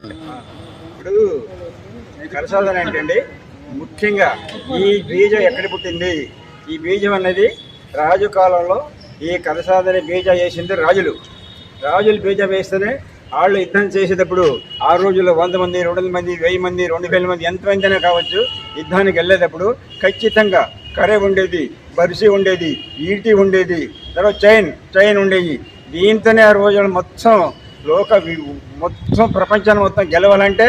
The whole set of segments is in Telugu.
ఇప్పుడు కరసాధన ఏంటండి ముఖ్యంగా ఈ బీజం ఎక్కడ పుట్టింది? ఈ బీజం అనేది రాజు కాలంలో ఈ కరసాధన బీజం వేసింది రాజులు. రాజులు బీజం వేస్తేనే వాళ్ళు యుద్ధం చేసేటప్పుడు ఆ రోజుల్లో వంద మంది రెండు వందల మంది వెయ్యి మంది రెండు వేల మంది ఎంతమందినే కావచ్చు యుద్ధానికి వెళ్ళేటప్పుడు ఖచ్చితంగా కర్ర ఉండేది బరిసి ఉండేది ఈటి ఉండేది తర్వాత చైన్ చైన్ ఉండేది. దీంతోనే ఆ రోజులు మొత్తం లోక మొత్తం ప్రపంచాన్ని మొత్తం గెలవాలంటే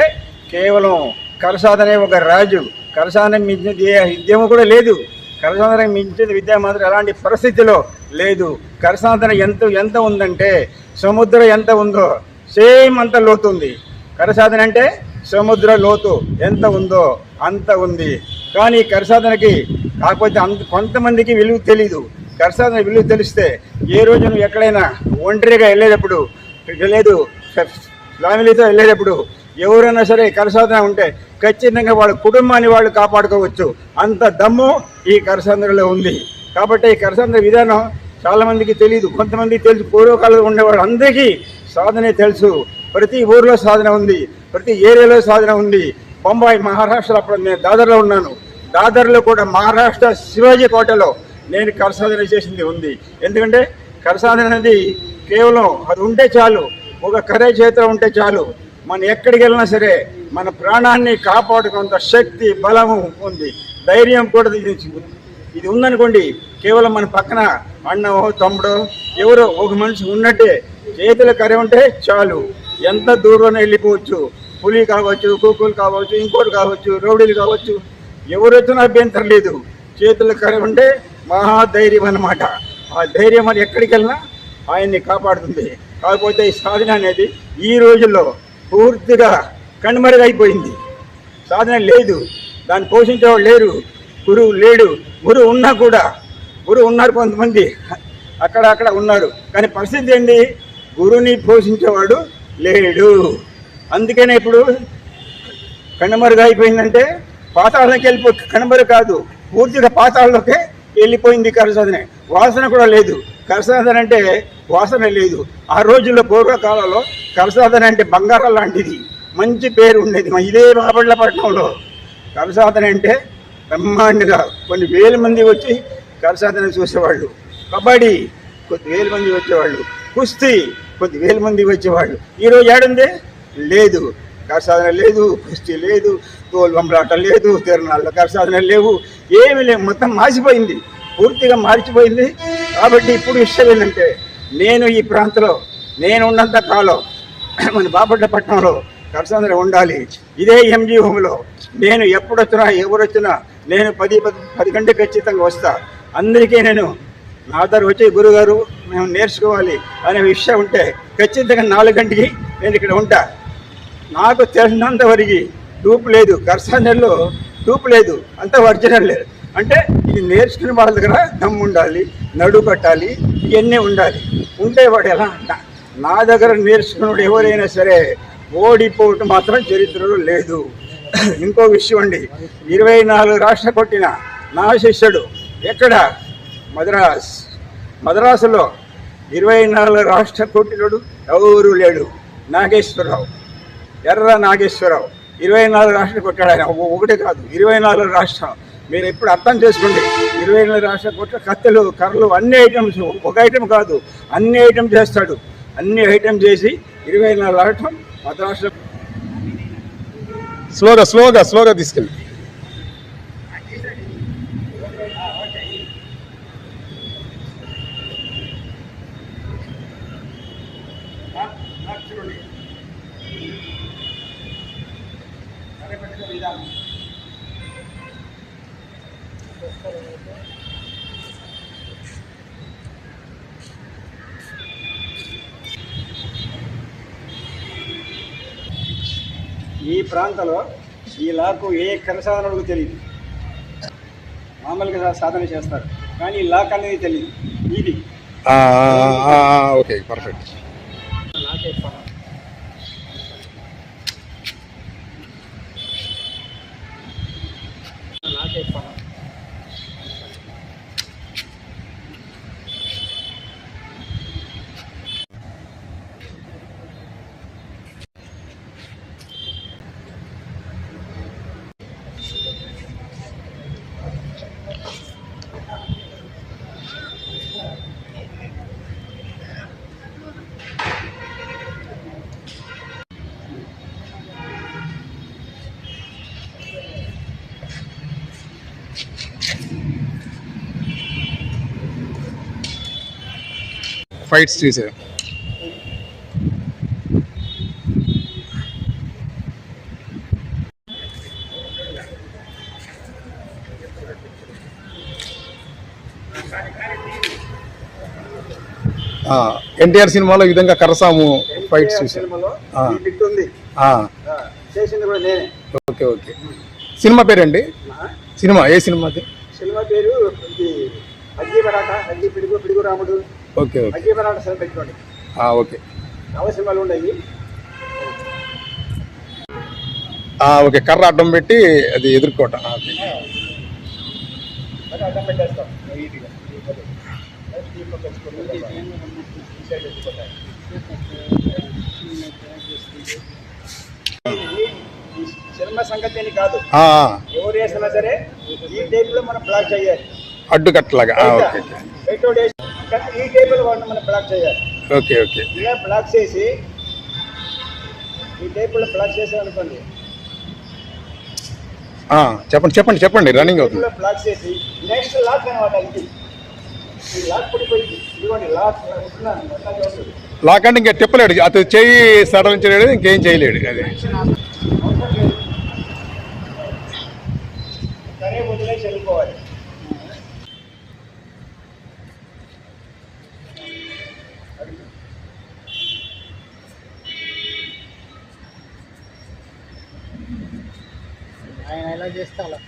కేవలం కరసాదనే ఒక రాజు. కరసాదన మించినది ఏ విద్యము కూడా లేదు. కరసాదనం మించిన విద్య మాత్రం ఎలాంటి పరిస్థితిలో లేదు. కరసాదన ఎంత ఎంత ఉందంటే సముద్రం ఎంత ఉందో సేమ్ అంత లోతు ఉంది. కరసాదన అంటే సముద్ర లోతు ఎంత ఉందో అంత ఉంది. కానీ కరసాదనకి కాకపోతే అంత కొంతమందికి విలువ తెలీదు. కరసాదన విలువ తెలిస్తే ఏ రోజు నువ్వు ఎక్కడైనా ఒంటరిగా వెళ్ళేటప్పుడు లేదు ఫ్యామిలీతో వెళ్ళేటప్పుడు ఎవరైనా సరే కరసాధన ఉంటే ఖచ్చితంగా వాళ్ళ కుటుంబాన్ని వాళ్ళు కాపాడుకోవచ్చు. అంత దమ్ము ఈ కరసాంధ్రలో ఉంది. కాబట్టి ఈ కరసాంధ్ర విధానం చాలామందికి తెలియదు కొంతమందికి తెలుసు. పూర్వకాలంలో ఉండేవాళ్ళు అందరికీ సాధనే తెలుసు. ప్రతి ఊర్లో సాధన ఉంది. ప్రతి ఏరియాలో సాధన ఉంది. బొంబాయి మహారాష్ట్రలో అప్పుడు నేను దాదర్లో ఉన్నాను. దాదర్లో కూడా మహారాష్ట్ర శివాజీ కోటలో నేను కరసాధన చేసింది ఉంది. ఎందుకంటే కరసాధన అనేది కేవలం అది ఉంటే చాలు ఒక కరే చేతిలో ఉంటే చాలు. మనం ఎక్కడికి వెళ్ళినా సరే మన ప్రాణాన్ని కాపాడుకున్న శక్తి బలము ఉంది. ధైర్యం కూడా ఇది ఇది ఉందనుకోండి కేవలం మన పక్కన అన్నో తమ్ముడో ఎవరో ఒక మనిషి ఉన్నట్టే చేతుల కరే ఉంటే చాలు. ఎంత దూరం వెళ్ళిపోవచ్చు? పులి కావచ్చు కుక్కలు కావచ్చు ఇంకోటి కావచ్చు రౌడీలు కావచ్చు. ఎవరు వచ్చినా అభ్యంతరం లేదు చేతుల కరే ఉంటే మహాధైర్యం అన్నమాట. ఆ ధైర్యం అని ఎక్కడికి వెళ్ళినా ఆయన్ని కాపాడుతుంది. కాకపోతే ఈ సాధన అనేది ఈ రోజుల్లో పూర్తిగా కనుమరుగైపోయింది. సాధన లేదు. దాన్ని పోషించేవాడు లేరు. గురువు లేడు. గురువు ఉన్నా కూడా గురువు ఉన్నారు కొంతమంది. అక్కడ అక్కడ ఉన్నారు. కానీ పరిస్థితి ఏంటి? గురువుని పోషించేవాడు లేడు. అందుకనే ఇప్పుడు కనుమరుగు అయిపోయిందంటే పాతాళంకి వెళ్ళిపో కనుమరు కాదు. పూర్తిగా పాతాళంలోకే వెళ్ళిపోయింది కరసాధన వాసన కూడా లేదు. కరసాధన అంటే వాసన లేదు. ఆ రోజుల్లో పూర్వకాలంలో కరసాధన అంటే బంగారం లాంటిది. మంచి పేరు ఉండేది. మా ఇదే బాపట్లపట్నంలో కరసాధన అంటే బ్రహ్మాండగా కొన్ని వేల మంది వచ్చి కరసాధన చూసేవాళ్ళు. కబడ్డీ కొద్ది వేల మంది వచ్చేవాళ్ళు. కుస్తీ కొద్ది వేల మంది వచ్చేవాళ్ళు. ఈరోజు ఏడుంది? లేదు. కరసాధన లేదు కుస్తీ లేదు తోలు బొమ్మలాట లేదు తిరణాల్లో కరసాధన లేవు. ఏమీ లేవు. మొత్తం మాసిపోయింది. పూర్తిగా మార్చిపోయింది. కాబట్టి ఇప్పుడు విషయం ఏంటంటే నేను ఈ ప్రాంతంలో నేను ఉన్నంత కాలం మన బాపట్లపట్నంలో కరసాధన ఉండాలి. ఇదే ఎంజీ హోమ్లో. నేను ఎప్పుడు వచ్చినా ఎవరు వచ్చినా నేను పది పది పది ఖచ్చితంగా వస్తా. అందరికీ నేను నా దగ్గర వచ్చే గురుగారు మేము నేర్చుకోవాలి అనే విషయం ఉంటే ఖచ్చితంగా నాలుగు గంటకి నేను ఇక్కడ ఉంటా. నాకు తెలిసినంత వరకు డూపు లేదు. కర్సానల్లో డూపు లేదు. అంత ఒరిజినల్ లేదు. అంటే ఇది నేర్చుకునే వాళ్ళ దగ్గర దమ్ము ఉండాలి నడు కట్టాలి ఇవన్నీ ఉండాలి. ఉంటే వాడు ఎలా నా- నా దగ్గర నేర్చుకున్నాడు ఎవరైనా సరే ఓడిపోవటం మాత్రం చరిత్రలో లేదు. ఇంకో విషయం అండి ఇరవై నాలుగు రాష్ట్ర కొట్టిన నా శిష్యుడు ఎక్కడ? మద్రాస్. మద్రాసులో ఇరవై నాలుగు రాష్ట్ర కొట్టినడు ఎవరు లేడు? నాగేశ్వరరావు. ఎర్ర నాగేశ్వరరావు. ఇరవై నాలుగు రాష్ట్రాలు కొట్టాడు ఆయన. ఒ- ఒకటే కాదు ఇరవై నాలుగు రాష్ట్రం మీరు ఎప్పుడు అర్థం చేసుకోండి. ఇరవై ఎనిమిది రాష్ట్ర కోట్ల కత్తెలు కర్రలు అన్ని ఐటమ్స్ ఒక ఐటమ్ కాదు అన్ని ఐటమ్ చేస్తాడు. అన్ని ఐటమ్ చేసి ఇరవై నాలుగు రాష్ట్రం మద్రాసులో స్లోగా స్లోగా స్లోగా తీసుకెళ్ళి. ఈ ప్రాంతంలో ఈ లాకు ఏ కరసాధనకు తెలియదు. మామూలుగా సాధన చేస్తారు కానీ ఈ లాక్ అనేది తెలియదు. ఇది. ఓకే పర్ఫెక్ట్ ఫైట్స్ చూసారు ఎన్టీఆర్ సినిమాలో ఈ విధంగా కరసాము ఫైట్స్ నేనే. Okay okay. సినిమా పేరండి? సినిమా ఏ సినిమాది? సినిమా పేరు అగ్గి పరాట అగ్గి పిడుగు పిడుగు రాముడు. Okay okay. ఓకే. ఓకే కర్ర అడ్డం పెట్టి అది ఈ సినిమా సంగతి కాదు. ఎవరు వేసినా సరే ఈ టైప్లో మనం బ్లాక్ చేయాలి. అడ్డుకట్టలాగా. ఆ, ఓకే ఈ టైప్లో వాడిని మనం బ్లాక్ చేయాలి. ఓకే ఓకే ఇలా బ్లాక్ చేసి ఈ టైప్లో బ్లాక్ చేసాం అనుకోండి ఆ, చెప్పండి చెప్పండి చెప్పండి రన్నింగ్ అవుతుంది. బ్లాక్ చేసి నెక్స్ట్ లాక్ అనమాట ఇది. ఈ లాక్ పడిపోయింది. ఇదిగోండి లాక్ ఉంటున్నాను. అట్లా వస్తుంది. లాక్ అంటే ఇంకా తిప్పలేడు. అతను చేయి సడలించలేడు ఇంకేం చేయలేడు. అది అవసరం లేదు సరే వదిలేసి వెళ్ళిపోవాలి ఆయన ఎలా చేస్తే అలా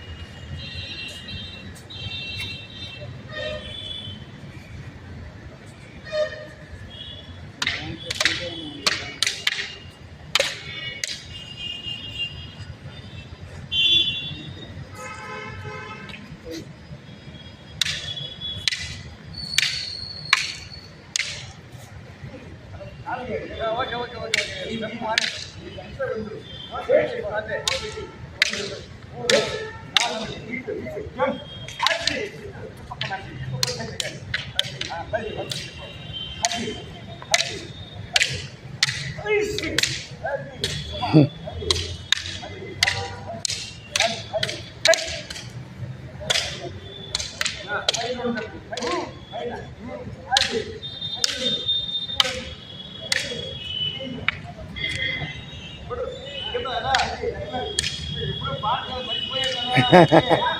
Ha ha ha.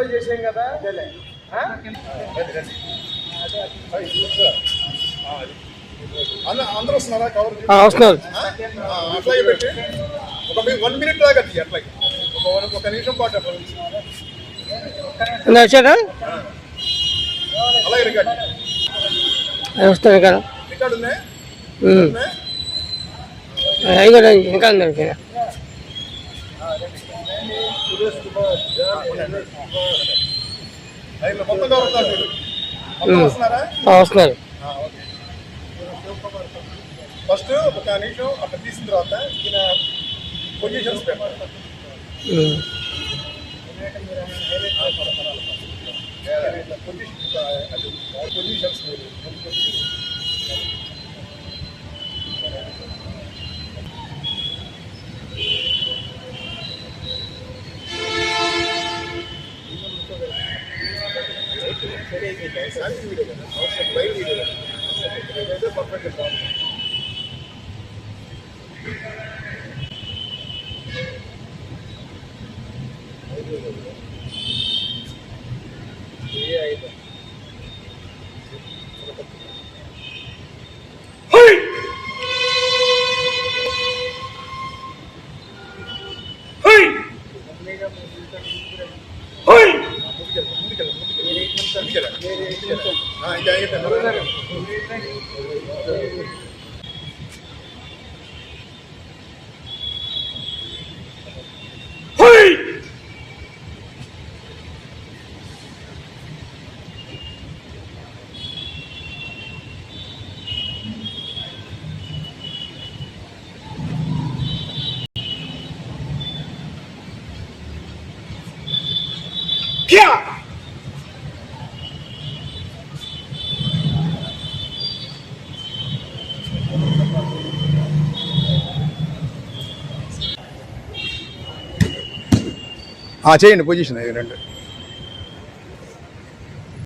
ఎప్పుడో చేసాం కదా? అందరూ వస్తున్నారా? కవర్ వస్తున్నారు. అట్లాగే పెట్టి ఒక వన్ మినిట్ దాకా అట్లాగే ఒక వన్- ఒక నిమిషం పాటు. వచ్చారా? అలాగే రికార్డ్. వస్తాను కదా రికార్డ్ కూడా ఇంకా ఉన్నారు ఇక్కడ లైన్లో మొత్తం కవర్ అవుతారు మీరు. మొత్తం ఉమ్. వస్తున్నారా వస్తున్నారు ఆ, ఓకే. ఫస్ట్ ಸರಿಯಾಗಿ ಸ್ಯಾಲ್ರಿ ನೀಡಬೇಕು ಅವಶ್ಯಕ ಬೈಲ್ ನೀಡಬೇಕು ಅವಶ್ಯಕತೆ ಪರ್ಫೆಕ್ಟ್ ഇതായിട്ട് കുറേ നേരം Yeah! చేయండి పొజిషన్ రెండు.